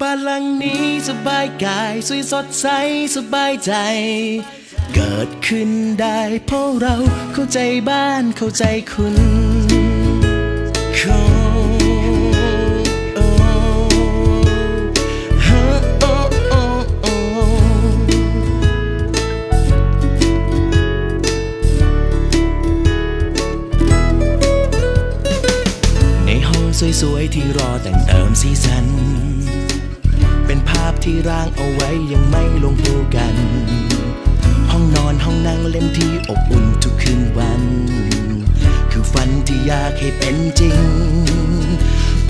บ้านหลังนี้สบายกายสวยสดใสสบายใจ เกิดขึ้นได้เพราะเราเข้าใจบ้านเข้าใจคุณในห้องสวยๆที่รอแต่งเติมสีสัน ที่ร่างเอาไว้ยังไม่ลงตัวกัน ห้องนอนห้องนั่งเล่นที่อบอุ่นทุกคืนวัน คือฝันที่อยากให้เป็นจริง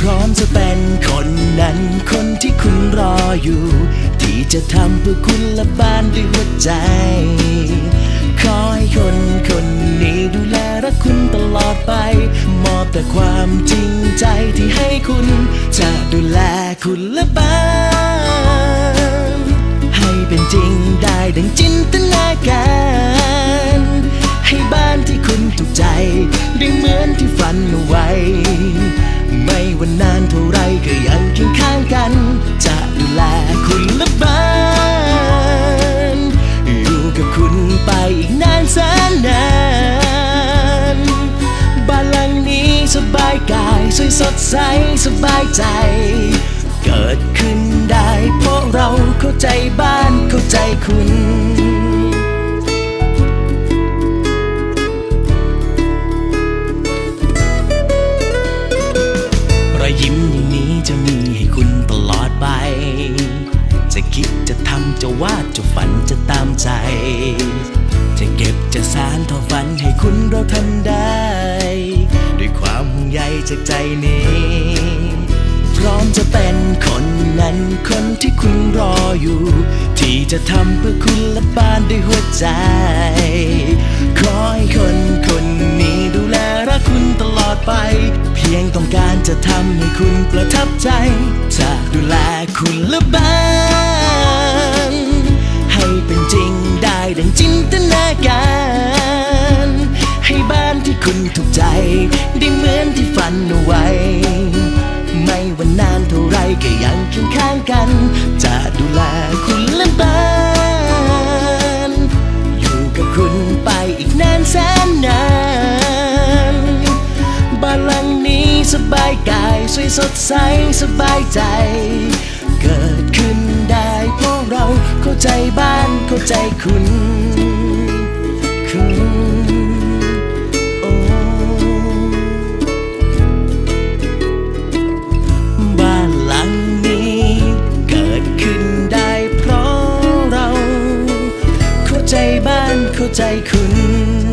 พร้อมจะเป็นคนนั้น คนที่คุณรออยู่ ที่จะทำเพื่อคุณและบ้านด้วยหัวใจ ขอให้คนคนนี้ดูแลรักคุณตลอดไป มอบแต่ความจริงใจที่ให้คุณ จะดูแลคุณและบ้าน จริงได้ดังจินตนาการ ให้บ้านที่คุณถูกใจ ได้เหมือนที่ฝันเอาไว้ ไม่ว่านานเท่าไรก็ยังเคียงข้างกัน จะดูแลคุณและบ้าน อยู่กับคุณไปอีกนานแสนนานบ้านหลังนี้สบายกายสวยสดใสสบายใจ จะวาดจะฝันจะตามใจ จะเก็บจะสารทอฝันให้คุณเราทำได้ ด้วยความห่วงใยจากใจนี้ พร้อมจะเป็นคนนั้นคนที่คุณรออยู่ ที่จะทำเพื่อคุณและบ้านด้วยหัวใจ ขอให้คนคนนี้ดูแลรักคุณตลอดไป เพียงต้องการจะทำให้คุณประทับใจ จะดูแลคุณและบ้าน ดังจินตนาการ ให้บ้านที่คุณถูกใจ ได้เหมือนที่ฝันเอาไว้ ไม่ว่านานเท่าไรก็ยังเคียงข้างกัน จะดูแลคุณและบ้าน อยู่กับคุณไปอีกนานแสนนานบ้านหลังนี้สบายกายสวยสดใสสบายใจ เกิดขึ้นได้เพราะเราเข้าใจบ้าน เข้าใจคุณ คุณโอ้บ้านหลังนี้เกิดขึ้นได้เพราะเรา เข้าใจบ้านเข้าใจคุณ